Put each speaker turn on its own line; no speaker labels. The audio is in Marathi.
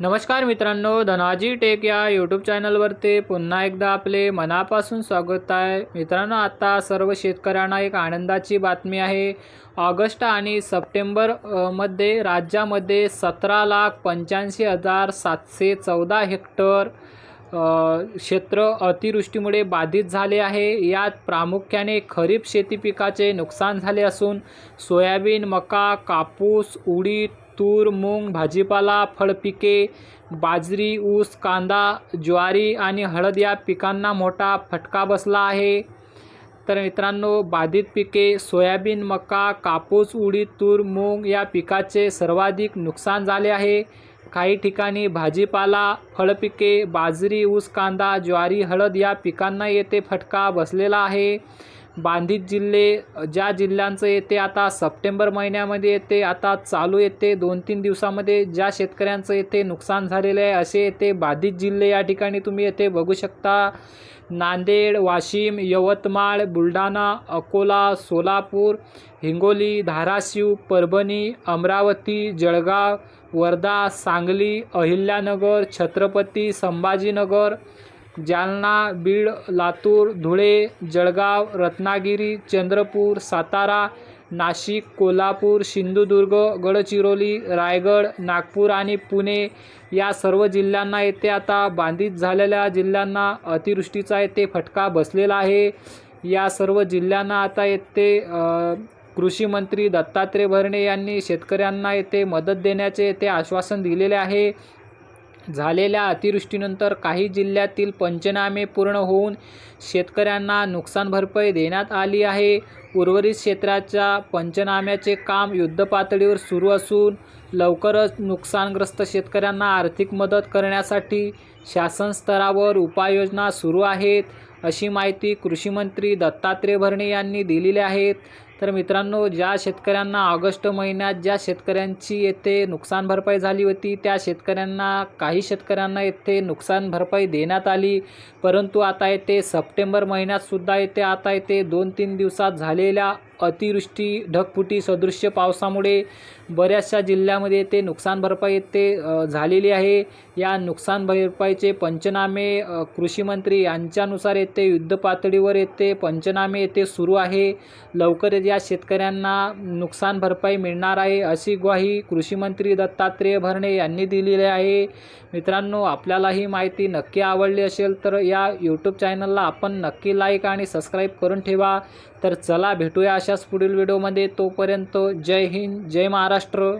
नमस्कार मित्रांनो धनाजी टेक या यूट्यूब चॅनलवरती पुन्हा एकदा आपले मनापासून स्वागत आहे. मित्रांनो आता सर्व शेतकऱ्यांना एक आनंदाची बातमी आहे. ऑगस्ट आणि सप्टेंबरमध्ये राज्यामध्ये सतरा लाख पंच्याऐंशी हजार सातशे चौदा हेक्टर क्षेत्र अतिवृष्टीमुळे बाधित झाले आहे. यात प्रामुख्याने खरीप शेती पिकाचे नुकसान झाले असून सोयाबीन मका कापूस उडीद तूर मूग भाजीपाला फळपिके बाजरी ऊस कांदा ज्वारी आणि हळद या पिकांना मोठा फटका बसला आहे. तर मित्रांनो बाधित पिके सोयाबीन मका कापूस उडीद तूर मूग या पिकाचे सर्वाधिक नुकसान झाले आहे. काही ठिकाणी भाजीपाला फळपिके बाजरी ऊस कांदा ज्वारी हळद या पिकांना येथे फटका बसलेला आहे. बाधित जिल्हे ज्या जिल्ह्यांचं येते आता सप्टेंबर महिन्यामध्ये येते आता चालू येते दोन तीन दिवसामध्ये. ज्या शेतकऱ्यांचं येथे नुकसान झालेलं आहे असे येथे बाधित जिल्हे या ठिकाणी तुम्ही येथे बघू शकता. नांदेड वाशिम यवतमाळ बुलढाणा अकोला सोलापूर हिंगोली धाराशिव परभणी अमरावती जळगाव वर्धा सांगली अहिल्यानगर छत्रपती संभाजीनगर जालना बीड लातूर धुळे जळगाव रत्नागिरी चंद्रपूर सातारा नाशिक कोल्हापूर सिंधुदुर्ग गडचिरोली रायगड नागपूर आणि पुणे या सर्व जिल्ह्यांना येथे आता बाधित झालेल्या जिल्ह्यांना अतिवृष्टीचा येथे फटका बसलेला आहे. या सर्व जिल्ह्यांना आता येथे कृषीमंत्री कृषी मंत्री दत्तात्रय भरणे यांनी शेतकऱ्यांना येथे मदत देण्याचे येथे आश्वासन दिलेले आहे. झालेल्या अतिवृष्टीनंतर काही जिल्ह्यातील पंचनामे पूर्ण होऊन शेतकऱ्यांना नुकसान भरपाई देण्यात आली आहे. उर्वरित क्षेत्राच्या पंचनाम्याचे काम युद्धपातळीवर सुरू असून लवकरच नुकसानग्रस्त शेतकऱ्यांना आर्थिक मदत करण्यासाठी शासन स्तरावर उपाययोजना सुरू आहेत अशी माहिती कृषीमंत्री दत्तात्रय भरणे यांनी दिलेली आहेत तर मित्रांनो ज्या शेतकऱ्यांना ऑगस्ट महिन्यात ज्या शेतकऱ्यांची येथे नुकसान भरपाई झाली होती त्या शेतकऱ्यांना काही शेतकऱ्यांना येथे नुकसान भरपाई देण्यात आली. परंतु आता येथे सप्टेंबर महिन्यातसुद्धा येथे आता येथे दोन तीन दिवसात झालेल्या अतिवृष्टी ढगफुटी सदृश्य पावसामुळे बऱ्याचशा जिल्ह्यामध्ये येथे नुकसान भरपाई येथे झालेली आहे. या नुकसान भरपाईचे पंचनामे कृषीमंत्री यांच्यानुसार येथे युद्ध पातळीवर येथे पंचनामे येथे सुरू आहे. लवकर या शेतकऱ्यांना नुकसान भरपाई मिळणार आहे अशी ग्वाही कृषीमंत्री दत्तात्रेय भरणे यांनी दिलेली आहे. मित्रांनो आपल्याला ही माहिती नक्की आवडली असेल तर या यूट्यूब चॅनलला आपण नक्की लाईक आणि सबस्क्राईब करून ठेवा. तर चला भेटूया अशाच पुढील व्हिडिओमध्ये तोपर्यंत जय हिंद जय महाराष्ट्र.